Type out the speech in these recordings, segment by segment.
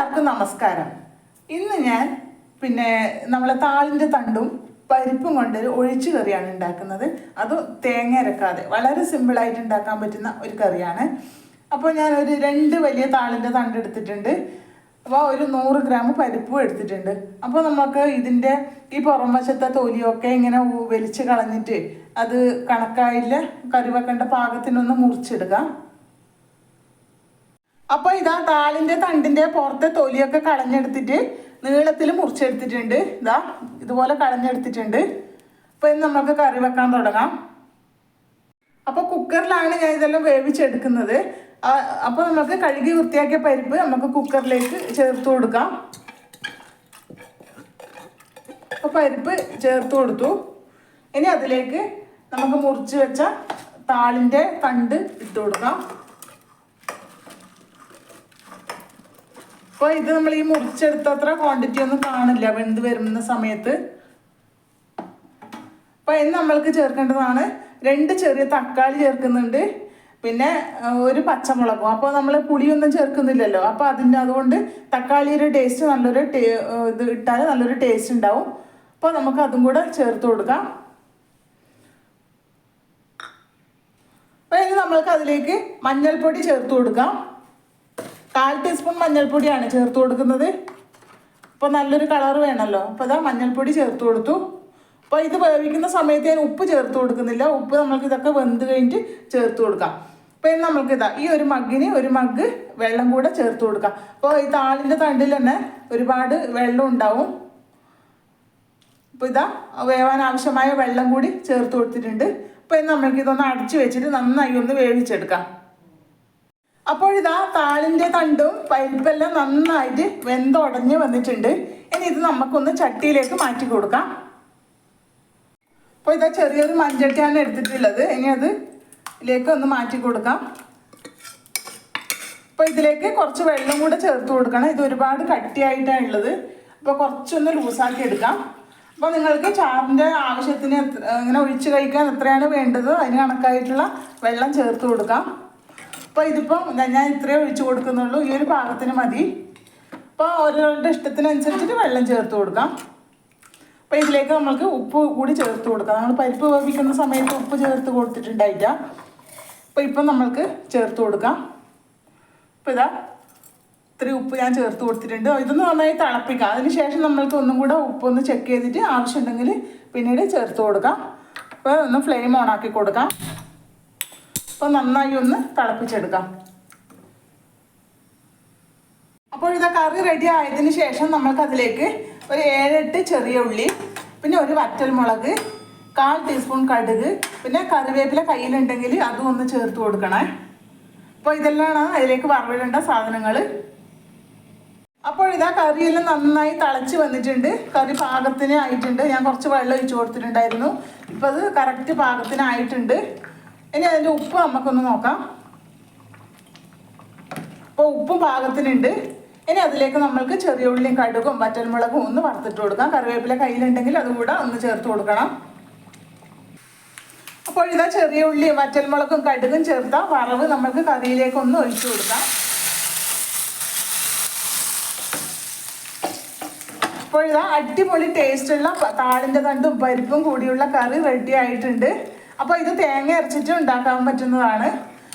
എല്ലാവർക്കും നമസ്കാരം. ഇന്ന് ഞാൻ പിന്നെ നമ്മളെ താളിന്റെ തണ്ടും പരിപ്പും കൊണ്ടൊരു ഒഴിച്ചു കറിയാണ് ഉണ്ടാക്കുന്നത്. അത് തേങ്ങ അരക്കാതെ വളരെ സിമ്പിളായിട്ട് ഉണ്ടാക്കാൻ പറ്റുന്ന ഒരു കറിയാണ്. അപ്പോൾ ഞാൻ ഒരു രണ്ട് വലിയ താളിന്റെ തണ്ട് എടുത്തിട്ടുണ്ട്. അപ്പോൾ ഒരു നൂറ് ഗ്രാം പരിപ്പും എടുത്തിട്ടുണ്ട്. അപ്പോൾ നമുക്ക് ഇതിന്റെ ഈ പുറം വശത്തെ തൊലിയൊക്കെ ഇങ്ങനെ വലിച്ച് കളഞ്ഞിട്ട് അത് കണക്കായില്ല. കറി വെക്കേണ്ട പാകത്തിനൊന്ന് മുറിച്ചെടുക്കാം അപ്പോൾ ഇതാ താളിന്റെ തണ്ടിന്റെ പുറത്തെ തൊലിയൊക്കെ കളഞ്ഞെടുത്തിട്ട് നീളത്തിൽ മുറിച്ചെടുത്തിട്ടുണ്ട്. ഇതാ ഇതുപോലെ കളഞ്ഞെടുത്തിട്ടുണ്ട്. അപ്പോൾ ഇന്ന് നമുക്ക് കറി വെക്കാൻ തുടങ്ങാം. അപ്പോൾ കുക്കറിലാണ് ഞാൻ ഇതെല്ലാം വേവിച്ചെടുക്കുന്നത്. അപ്പോൾ നമുക്ക് കഴുകി വൃത്തിയാക്കിയ പരിപ്പ് നമുക്ക് കുക്കറിലേക്ക് ചേർത്ത് കൊടുക്കാം. അപ്പോൾ പരിപ്പ് ചേർത്ത് കൊടുത്തു. ഇനി അതിലേക്ക് നമുക്ക് മുറിച്ച് വെച്ച താളിന്റെ തണ്ട് ഇട്ട് കൊടുക്കാം. അപ്പോൾ ഇത് നമ്മൾ ഈ മുറിച്ചെടുത്തത്ര ക്വാണ്ടിറ്റി ഒന്നും കാണില്ല. വെന്ത് വരുന്ന സമയത്ത്? അപ്പോൾ ഇന്ന് നമ്മൾക്ക് ചേർക്കേണ്ടതാണ്. രണ്ട് ചെറിയ തക്കാളി ചേർക്കുന്നുണ്ട്. പിന്നെ ഒരു പച്ചമുളകും. അപ്പോൾ നമ്മൾ പുളിയൊന്നും ചേർക്കുന്നില്ലല്ലോ. അപ്പോൾ അതിന്റെ അതുകൊണ്ട് തക്കാളിയുടെ ടേസ്റ്റ് നല്ലൊരു ഇത് ഇട്ടാൽ നല്ലൊരു ടേസ്റ്റ് ഉണ്ടാവും. അപ്പോൾ നമുക്ക് അതും കൂടെ ചേർത്ത് കൊടുക്കാം. അപ്പോൾ ഇനി നമ്മൾക്ക് അതിലേക്ക് മഞ്ഞൾപ്പൊടി ചേർത്ത് കൊടുക്കാം. കാൽ ടീസ്പൂൺ മഞ്ഞൾപ്പൊടിയാണ് ചേർത്ത് കൊടുക്കുന്നത്. അപ്പോൾ നല്ലൊരു കളർ വേണമല്ലോ അപ്പോൾ ഇതാ മഞ്ഞൾപ്പൊടി ചേർത്ത് കൊടുത്തു. അപ്പോൾ ഇത് വേവിക്കുന്ന സമയത്ത് ഞാൻ ഉപ്പ് ചേർത്ത് കൊടുക്കുന്നില്ല. ഉപ്പ് നമ്മൾക്ക് ഇതൊക്കെ വെന്ത് കഴിഞ്ഞിട്ട് ചേർത്ത് കൊടുക്കാം. അപ്പോൾ ഇനി നമുക്ക് ഇതാ ഈ ഒരു മഗ്ഗിന് ഒരു മഗ് വെള്ളം കൂടെ ചേർത്ത് കൊടുക്കാം. അപ്പോൾ ഈ താളിന്റെ തണ്ടിൽ തന്നെ ഒരുപാട് വെള്ളം ഉണ്ടാവും. അപ്പോൾ ഇതാ വേവാൻ ആവശ്യമായ വെള്ളം കൂടി ചേർത്ത് കൊടുത്തിട്ടുണ്ട്. അപ്പോൾ ഇനി നമുക്ക് ഇതൊന്ന് അടച്ചു വെച്ചിട്ട് നന്നായി ഒന്ന് വേവിച്ചെടുക്കാം. അപ്പോൾ ഇതാ താളിന്റെ തണ്ടും പരിപ്പെല്ലാം നന്നായിട്ട് വെന്തുടഞ്ഞ് വന്നിട്ടുണ്ട്. ഇനി ഇത് നമുക്കൊന്ന് ചട്ടിയിലേക്ക് മാറ്റി കൊടുക്കാം. അപ്പോൾ ഇതാ ചെറിയൊരു മൺചട്ടിയാണ് എടുത്തിട്ടുള്ളത്. ഇനി അത് ഇതിലേക്ക് ഒന്ന് മാറ്റി കൊടുക്കാം. അപ്പോൾ ഇതിലേക്ക് കുറച്ച് വെള്ളം കൂടെ ചേർത്ത് കൊടുക്കണം. ഇത് ഒരുപാട് കട്ടിയായിട്ടാണ് ഉള്ളത്. അപ്പോൾ കുറച്ചൊന്ന് ലൂസാക്കി എടുക്കാം. അപ്പോൾ നിങ്ങൾക്ക് ചാറിന്റെ ആവശ്യത്തിന് ഇങ്ങനെ ഒഴിച്ച് കഴിക്കാൻ എത്രയാണ് വേണ്ടത്? അതിന് കണക്കായിട്ടുള്ള വെള്ളം ചേർത്ത് കൊടുക്കാം. അപ്പോൾ ഇതിപ്പം ഞാൻ ഇത്രയേ ഒഴിച്ച് കൊടുക്കുന്നുള്ളൂ. ഈ ഒരു പാകത്തിന് മതി. അപ്പോൾ ഓരോരുടെ ഇഷ്ടത്തിനനുസരിച്ചിട്ട് വെള്ളം ചേർത്ത് കൊടുക്കാം. അപ്പോൾ ഇതിലേക്ക് നമുക്ക് ഉപ്പ് കൂടി ചേർത്ത് കൊടുക്കാം. നമ്മൾ പരിപ്പ് വേവിക്കുന്ന സമയത്ത് ഉപ്പ് ചേർത്ത് കൊടുത്തിട്ടുണ്ടായില്ല. അപ്പോൾ ഇപ്പം നമ്മൾക്ക് ചേർത്ത് കൊടുക്കാം. അപ്പോൾ ഇതാ ഇത്രയും ഉപ്പ് ഞാൻ ചേർത്ത് കൊടുത്തിട്ടുണ്ട്. ഇതൊന്ന് നന്നായി തിളപ്പിക്കാം. അതിന് ശേഷം നമ്മൾക്ക് ഒന്നും കൂടെ ഉപ്പൊന്ന് ചെക്ക് ചെയ്തിട്ട് ആവശ്യമുണ്ടെങ്കിൽ പിന്നീട് ചേർത്ത് കൊടുക്കാം. അപ്പോൾ ഒന്ന് ഫ്ലെയിം ഓൺ ആക്കി കൊടുക്കാം. അപ്പോൾ നന്നായി ഒന്ന് തിളപ്പിച്ചെടുക്കാം. അപ്പോൾ ഇത് കറി റെഡി ആയതിന് ശേഷം നമ്മൾക്ക് അതിലേക്ക് ഒരു ഏഴെട്ട് ചെറിയ ഉള്ളി പിന്നെ ഒരു വറ്റൽമുളക് കാൽ ടീസ്പൂൺ കടുക് പിന്നെ കറിവേപ്പില കയ്യിലുണ്ടെങ്കിൽ അതും ഒന്ന് ചേർത്ത് കൊടുക്കണേ. അപ്പോൾ ഇതെല്ലാം അതിലേക്ക് വറവിടേണ്ട സാധനങ്ങൾ. അപ്പോൾ ഇതാ കറിയെല്ലാം നന്നായി തിളച്ച് വന്നിട്ടുണ്ട്. കറി പാകത്തിന് ആയിട്ടുണ്ട്. ഞാൻ കുറച്ച് വെള്ളം ഒഴിച്ചു കൊടുത്തിട്ടുണ്ടായിരുന്നു. ഇപ്പോൾ അത് കറക്റ്റ് പാകത്തിനായിട്ടുണ്ട് ഇനി അതിന്റെ ഉപ്പ് നമുക്കൊന്ന് നോക്കാം. അപ്പോൾ ഉപ്പ് പാകത്തിനുണ്ട്. ഇനി അതിലേക്ക് നമ്മൾക്ക് ചെറിയ ഉള്ളിയും കടുകും വറ്റൽമുളകും ഒന്ന് വറുത്തിട്ട് കൊടുക്കാം. കറിവേപ്പില കയ്യിലുണ്ടെങ്കിൽ അതുകൂടെ ഒന്ന് ചേർത്ത് കൊടുക്കണം. അപ്പോൾ ഇതാ ചെറിയ ഉള്ളിയും വറ്റൽമുളകും കടുകും ചേർത്ത വറവ് നമ്മൾക്ക് കറിയിലേക്ക് ഒന്ന് ഒഴിച്ചു കൊടുക്കാം. അപ്പോൾ ഇതാ അടിപൊളി ടേസ്റ്റുള്ള താളിന്റെ തണ്ടും പരിപ്പും കൂടിയുള്ള കറി റെഡി ആയിട്ടുണ്ട്. അപ്പോൾ ഇത് തേങ്ങ അരച്ചിട്ട് ഉണ്ടാക്കാൻ പറ്റുന്നതാണ്.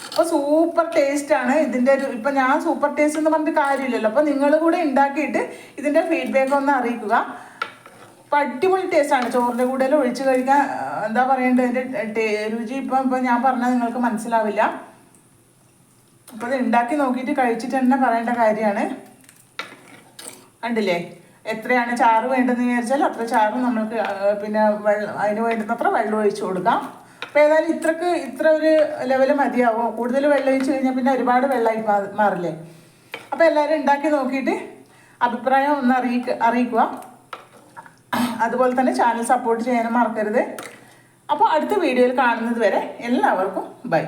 അപ്പോൾ സൂപ്പർ ടേസ്റ്റാണ് ഇതിന്റെ ഒരു ഇപ്പം ഞാൻ സൂപ്പർ ടേസ്റ്റ് എന്ന് പറഞ്ഞിട്ട് കാര്യമില്ലല്ലോ. അപ്പോൾ നിങ്ങൾ കൂടെ ഉണ്ടാക്കിയിട്ട് ഇതിന്റെ ഫീഡ്ബാക്ക് ഒന്ന് അറിയിക്കുക. അപ്പോൾ അടിപൊളി ടേസ്റ്റാണ് ചോറിന്റെ കൂടെ ഒഴിച്ച് കഴിക്കാൻ എന്താ പറയേണ്ടത്? രുചി ഇപ്പം ഇപ്പം ഞാൻ പറഞ്ഞാൽ നിങ്ങൾക്ക് മനസ്സിലാവില്ല. അപ്പോൾ ഇത് ഉണ്ടാക്കി നോക്കിയിട്ട് കഴിച്ചിട്ട് തന്നെ പറയേണ്ട കാര്യമാണ്. കണ്ടില്ലേ? എത്രയാണ് ചാറ് വേണ്ടതെന്ന് വിചാരിച്ചാൽ അത്ര ചാറും നമ്മൾക്ക് പിന്നെ വെള്ളം അതിന് വേണ്ടുന്നത്ര വെള്ളം ഒഴിച്ചു കൊടുക്കാം. അപ്പോൾ ഏതായാലും ഇത്രക്ക് ഇത്ര ഒരു ലെവൽ മതിയാവും. കൂടുതൽ വെള്ളം ഒഴിച്ച് കഴിഞ്ഞാൽ പിന്നെ ഒരുപാട് വെള്ളമായി മാറില്ലേ? അപ്പോൾ എല്ലാവരും ഉണ്ടാക്കി നോക്കിയിട്ട് അഭിപ്രായം ഒന്ന് അറിയിക്ക അറിയിക്കുക. അതുപോലെ തന്നെ ചാനൽ സപ്പോർട്ട് ചെയ്യാനും മറക്കരുത്. അപ്പോൾ അടുത്ത വീഡിയോയിൽ കാണുന്നത് വരെ എല്ലാവർക്കും ബൈ